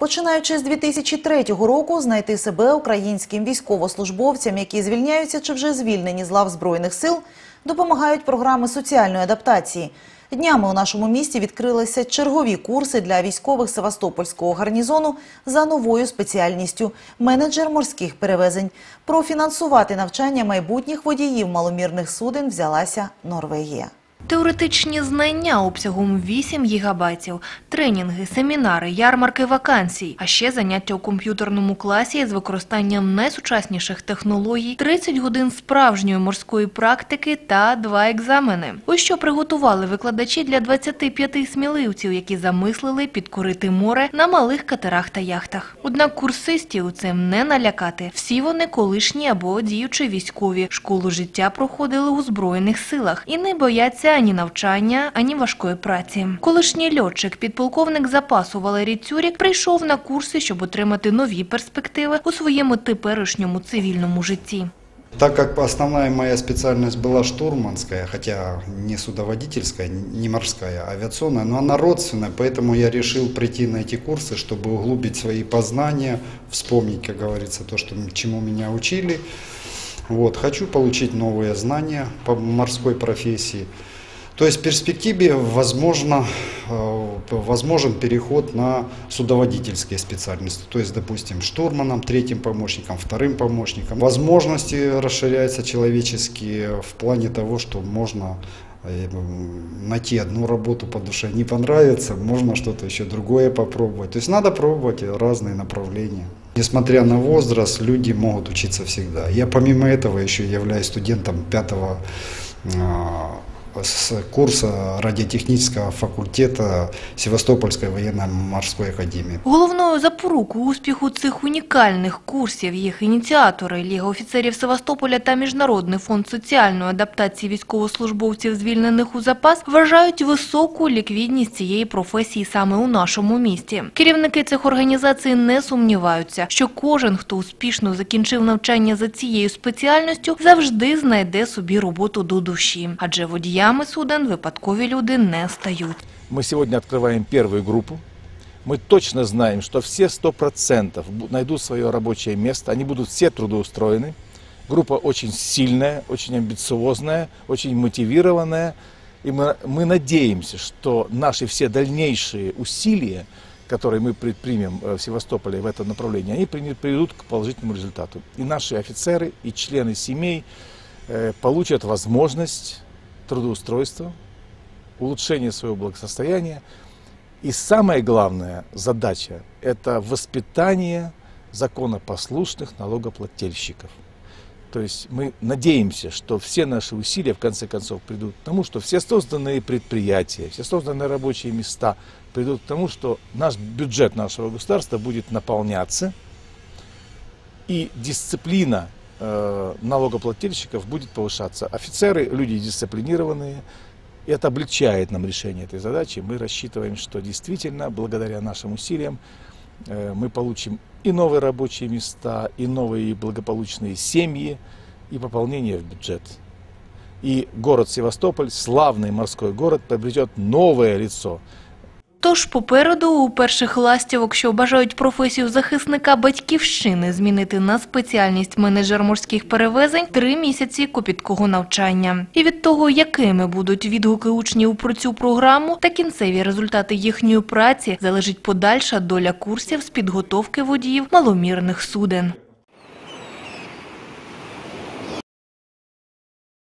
Починаючи з 2003 року, знайти себе українським військовослужбовцям, які звільняються чи вже звільнені з лав Збройних сил, допомагають програми соціальної адаптації. Днями у нашому місті відкрилися чергові курси для військових Севастопольського гарнізону за новою спеціальністю – менеджер морських перевезень. Профінансувати навчання майбутніх водіїв маломірних суден взялася Норвегія. Теоретичні знання обсягом 8 гігабайтів, тренінги, семінари, ярмарки вакансій, а ще заняття у комп'ютерному класі з використанням найсучасніших технологій, 30 годин справжньої морської практики та два екзамени. Ось що приготували викладачі для 25 сміливців, які замислили підкорити море на малих катерах та яхтах. Однак курсистів цим не налякати. Всі вони колишні або діючі військові. Школу життя проходили у Збройних силах і не бояться ані навчання, ані важкої праці. Колишній льотчик, підполковник запасу Валерій Цюрік, прийшов на курси, щоб отримати нові перспективи у своєму теперішньому цивільному житті. Так как основная моя специальность была штурманская, хотя не судоводительская, не морская, а авиационная, но она родственная, поэтому я решил прийти на эти курсы, чтобы углубить свои познания, вспомнить, как говорится, то, что, чему меня учили. Вот, хочу получить новые знания по морской профессии. То есть в перспективе возможно, э, возможен переход на судоводительские специальности. То есть, допустим, штурманом, третьим помощником, вторым помощником. Возможности расширяются человеческие в плане того, что можно э, найти одну работу по душе не понравится, можно что-то еще другое попробовать. То есть надо пробовать разные направления. Несмотря на возраст, люди могут учиться всегда. Я помимо этого еще являюсь студентом пятого а, с курса радиотехнического факультета Севастопольской военно-морской академии. Головною запорукою успіху цих унікальних курсів їх ініціатори Ліга офіцерів Севастополя та Міжнародний фонд соціальної адаптації військовослужбовців, звільнених у запас, вважають високу ліквідність цієї професії саме у нашому місті. Керівники цих організацій не сумніваються, що кожен, хто успішно закінчив навчання за цією спеціальністю, завжди знайде собі роботу до душі, адже водіями суден випадкові люди не стають. Мы сегодня открываем первую группу. Мы точно знаем, что все 100% бу- найдут свое рабочее место, они будут все трудоустроены. Группа очень сильная, очень амбициозная, очень мотивированная. И мы, мы надеемся, что наши все дальнейшие усилия, которые мы предпримем э, в Севастополе в этом направлении, они при- приведут к положительному результату. И наши офицеры, и члены семей э, получат возможность трудоустройства, улучшение своего благосостояния. И самая главная задача – это воспитание законопослушных налогоплательщиков. То есть мы надеемся, что все наши усилия в конце концов придут к тому, что все созданные предприятия, все созданные рабочие места придут к тому, что наш бюджет нашего государства будет наполняться, и дисциплина налогоплательщиков будет повышаться. Офицеры – люди дисциплинированные, это облегчает нам решение этой задачи. Мы рассчитываем, что действительно, благодаря нашим усилиям, э, мы получим и новые рабочие места, и новые благополучные семьи, и пополнение в бюджет. И город Севастополь, славный морской город, приобретет новое лицо – Тож попереду у перших ластівок, що бажають професію захисника батьківщини змінити на спеціальність менеджер морських перевезень три місяці копіткого навчання. І від того, якими будуть відгуки учнів про цю програму та кінцеві результати їхньої праці, залежить подальша доля курсів з підготовки водіїв маломірних суден.